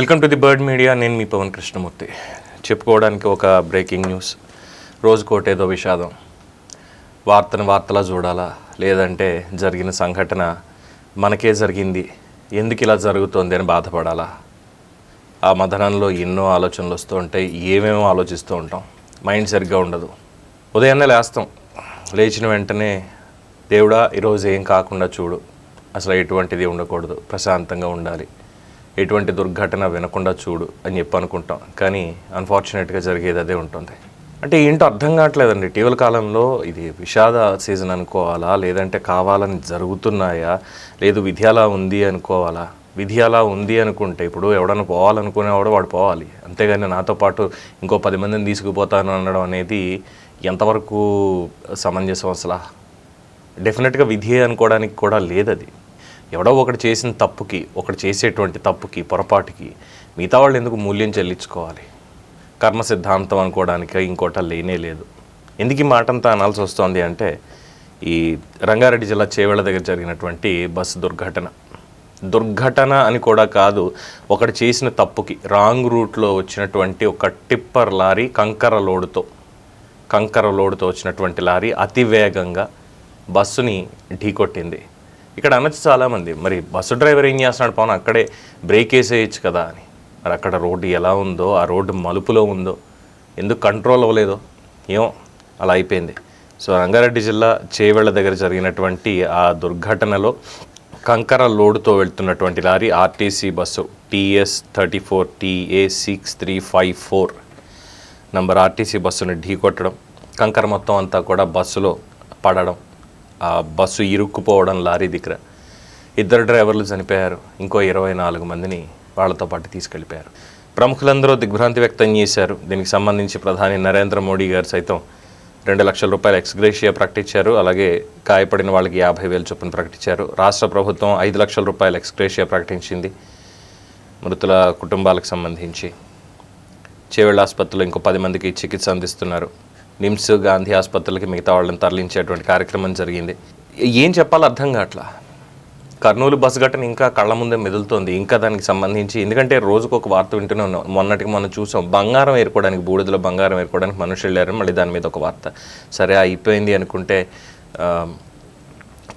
Welcome to the Bird Media నేను మీ పవన్ కృష్ణమూర్తి. చెప్పుకోవడానికి ఒక బ్రేకింగ్ న్యూస్ రోజుకోటేదో విషాదం. వార్తను వార్తలా చూడాలా? లేదంటే జరిగిన సంఘటన మనకే జరిగింది. ఎందుకు ఇలా జరుగుతోంది అని బాధపడాలా? ఆ మదనంలో ఎన్నో ఆలోచనలు వస్తూ ఉంటాయి. ఏమేమో ఆలోచిస్తూ ఉంటాం. మైండ్ సరిగ్గా ఉండదు. ఉదయాన్నే లేస్తాం. లేచిన వెంటనే దేవుడా ఈరోజు ఏం కాకుండా చూడు. అసలు ఎటువంటిది ఉండకూడదు. ప్రశాంతంగా ఉండాలి. ఎటువంటి దుర్ఘటన వినకుండా చూడు అని చెప్పి అనుకుంటాం. కానీ అన్ఫార్చునేట్గా జరిగేది అదే ఉంటుంది. అంటే ఏంటో అర్థం కావట్లేదండి. ఇటీవల కాలంలో ఇది విషాద సీజన్ అనుకోవాలా? లేదంటే కావాలని జరుగుతున్నాయా? లేదు విధి అలా ఉంది అనుకోవాలా? విధి అలా ఉంది అనుకుంటే ఇప్పుడు ఎవడన్నా పోవాలనుకునేవాడు వాడు పోవాలి. అంతేగాని నాతో పాటు ఇంకో పది మందిని తీసుకుపోతాను అనడం అనేది ఎంతవరకు సమంజసం అసలు డెఫినెట్గా విధి అనుకోవడానికి కూడా లేదు అది ఎవడో ఒకటి చేసిన తప్పుకి ఒకటి చేసేటువంటి తప్పుకి పొరపాటుకి మిగతా వాళ్ళు ఎందుకు మూల్యం చెల్లించుకోవాలి? కర్మ సిద్ధాంతం అనుకోవడానికి ఇంకోట లేనే లేదు. ఎందుకు ఈ మాట అంతా అనాల్సి వస్తుంది అంటే ఈ రంగారెడ్డి జిల్లా చేవెళ్ళ దగ్గర జరిగినటువంటి బస్సు దుర్ఘటన. దుర్ఘటన అని కూడా కాదు ఒకటి చేసిన తప్పుకి రాంగ్ రూట్లో వచ్చినటువంటి ఒక టిప్పర్ లారీ కంకర లోడుతో కంకర లోడుతో వచ్చినటువంటి లారీ అతివేగంగా బస్సుని ఢీకొట్టింది. ఇక్కడ అనొచ్చు చాలామంది. మరి బస్సు డ్రైవర్ ఏం చేస్తున్నాడు పవన్? అక్కడే బ్రేక్ వేసేయచ్చు కదా అని. మరి అక్కడ రోడ్డు ఎలా ఉందో ఆ రోడ్డు మలుపులో ఉందో ఎందుకు కంట్రోల్ అవ్వలేదో ఏమో అలా అయిపోయింది. సో రంగారెడ్డి జిల్లా చేవెళ్ళ దగ్గర జరిగినటువంటి ఆ దుర్ఘటనలో కంకర లోడుతో వెళ్తున్నటువంటి lorry RTC bus TS thirty four TA six three five four number RTC బస్సును ఢీకొట్టడం కంకర మొత్తం అంతా కూడా బస్సులో పడడం ఆ బస్సు ఇరుక్కుపోవడం లారీ దగ్గర ఇద్దరు డ్రైవర్లు చనిపోయారు. ఇంకో ఇరవై నాలుగు మందిని వాళ్ళతో పాటు తీసుకెళ్ళిపోయారు. ప్రముఖులందరూ దిగ్భ్రాంతి వ్యక్తం చేశారు. దీనికి సంబంధించి ప్రధాని నరేంద్ర మోడీ గారు సైతం రెండు లక్షల రూపాయల ఎక్స్గ్రేషియా ప్రకటించారు. అలాగే గాయపడిన వాళ్ళకి యాభై వేలు చొప్పున ప్రకటించారు. రాష్ట్ర ప్రభుత్వం ఐదు లక్షల రూపాయల ఎక్స్గ్రేషియా ప్రకటించింది. మృతుల కుటుంబాలకు సంబంధించి. చేవేళ్ళ ఆసుపత్రిలో ఇంకో పది మందికి చికిత్స అందిస్తున్నారు. నిమ్స్ గాంధీ ఆసుపత్రులకి మిగతా వాళ్ళని తరలించేటువంటి కార్యక్రమం జరిగింది. ఏం చెప్పాలో అర్థం కావట్లా? కర్నూలు బస్ ఘటన ఇంకా కళ్ళ ముందే మెదులుతోంది ఇంకా దానికి సంబంధించి. ఎందుకంటే రోజుకు ఒక వార్త వింటూనే ఉన్నాం. మొన్నటికి మనం చూసాం బంగారం ఏరుకోవడానికి బూడిదలో బంగారం ఏరుకోవడానికి మనుషులు వెళ్ళారు మళ్ళీ దాని మీద ఒక వార్త. సరే అయిపోయింది అనుకుంటే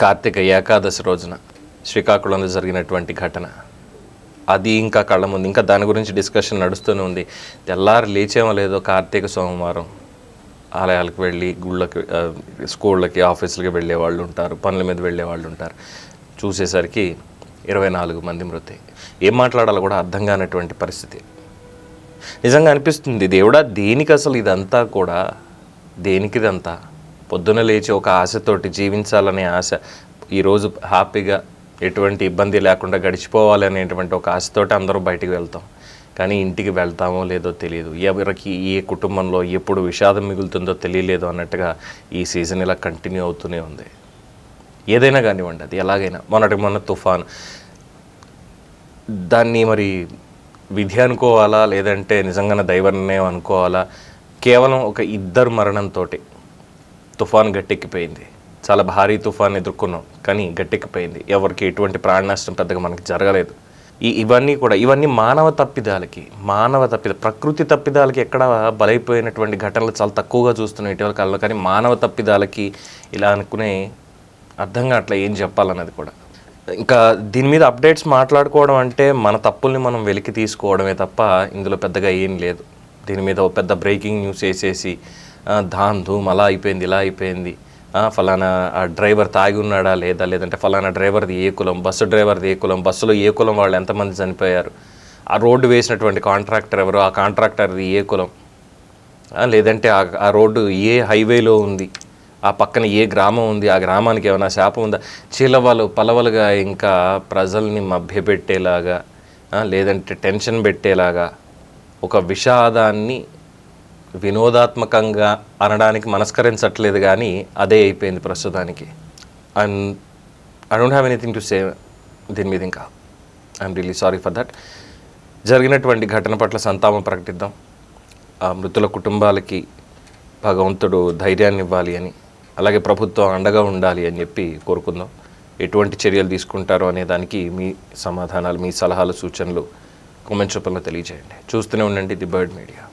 కార్తీక ఏకాదశి రోజున శ్రీకాకుళంలో జరిగినటువంటి ఘటన. అది ఇంకా కళ్ళ ముందు ఇంకా దాని గురించి డిస్కషన్ నడుస్తూనే ఉంది. తెల్లారి లేచేమో లేదో కార్తీక సోమవారం. ఆలయాలకు వెళ్ళి గుళ్ళకి స్కూళ్ళకి ఆఫీసులకి వెళ్ళే వాళ్ళు ఉంటారు పనుల మీద వెళ్ళే వాళ్ళు ఉంటారు. చూసేసరికి ఇరవై నాలుగు మంది మృతి. ఏం మాట్లాడాలో కూడా అర్థం కానటువంటి పరిస్థితి. నిజంగా అనిపిస్తుంది దేవుడా దేనికి అసలు ఇదంతా కూడా దేనికి ఇదంతా? పొద్దున లేచి ఒక ఆశతోటి జీవించాలనే ఆశ ఈరోజు హ్యాపీగా ఎటువంటి ఇబ్బంది లేకుండా గడిచిపోవాలి అనేటువంటి ఒక ఆశతోటి అందరూ బయటికి వెళ్తాం. కానీ ఇంటికి వెళ్తామో లేదో తెలియదు. ఎవరికి ఏ కుటుంబంలో ఎప్పుడు విషాదం మిగులుతుందో తెలియలేదు అన్నట్టుగా ఈ సీజన్ ఇలా కంటిన్యూ అవుతూనే ఉంది. ఏదైనా కానివ్వండి అది ఎలాగైనా. మొన్నటి మొన్న తుఫాన్. దాన్ని మరి విధి అనుకోవాలా? లేదంటే నిజంగానే దైవ నిర్ణయం అనుకోవాలా? కేవలం ఒక ఇద్దరు మరణంతో తుఫాన్ గట్టెక్కిపోయింది. చాలా భారీ తుఫాన్ ఎదుర్కొన్నాం కానీ గట్టెక్కిపోయింది. ఎవరికి ఎటువంటి ప్రాణ నష్టం పెద్దగా మనకి జరగలేదు. ఈ ఇవన్నీ కూడా ఇవన్నీ మానవ తప్పిదాలకి మానవ తప్పిద ప్రకృతి తప్పిదాలకి ఎక్కడ బలైపోయినటువంటి ఘటనలు చాలా తక్కువగా చూస్తున్నాం ఇటీవల కాలంలో. కానీ మానవ తప్పిదాలకి ఇలా అనుకునే అర్థం కావట్లే ఏం చెప్పాలన్నది కూడా. ఇంకా దీని మీద అప్డేట్స్ మాట్లాడుకోవడం అంటే మన తప్పుల్ని మనం వెలికి తీసుకోవడమే తప్ప ఇందులో పెద్దగా ఏం లేదు. దీని మీద ఓ పెద్ద బ్రేకింగ్ న్యూస్ వేసేసి ధాన్ ధూమ్ అలా అయిపోయింది ఇలా అయిపోయింది. ఫలానా ఆ డ్రైవర్ తాగి ఉన్నాడా లేదా? లేదంటే ఫలానా డ్రైవర్ది ఏ కులం? బస్సు డ్రైవర్ది ఏ కులం? బస్సులో ఏ కులం వాళ్ళు ఎంతమంది చనిపోయారు? ఆ రోడ్డు వేసినటువంటి కాంట్రాక్టర్ ఎవరు? ఆ కాంట్రాక్టర్ది ఏ కులం? లేదంటే ఆ ఆ రోడ్డు ఏ హైవేలో ఉంది? ఆ పక్కన ఏ గ్రామం ఉంది? ఆ గ్రామానికి ఏమైనా శాపం ఉందా? చిలవలు పలవలుగా ఇంకా ప్రజల్ని మభ్యపెట్టేలాగా లేదంటే టెన్షన్ పెట్టేలాగా ఒక విషాదాన్ని వినోదాత్మకంగా అనడానికి మనస్కరించట్లేదు కానీ అదే అయిపోయింది ప్రస్తుతానికి. And I don't have anything to say దీని మీద ఇంకా. I'm really sorry for that జరిగినటువంటి ఘటన పట్ల సంతాపం ప్రకటిద్దాం. ఆ మృతుల కుటుంబాలకి భగవంతుడు ధైర్యాన్ని ఇవ్వాలి అని అలాగే ప్రభుత్వం అండగా ఉండాలి అని చెప్పి కోరుకుందాం. ఎటువంటి చర్యలు తీసుకుంటారో అనే దానికి మీ సమాధానాలు మీ సలహాలు సూచనలు కామెంట్స్ రూపంలో తెలియజేయండి. చూస్తూనే ఉండండి ది బర్డ్ మీడియా.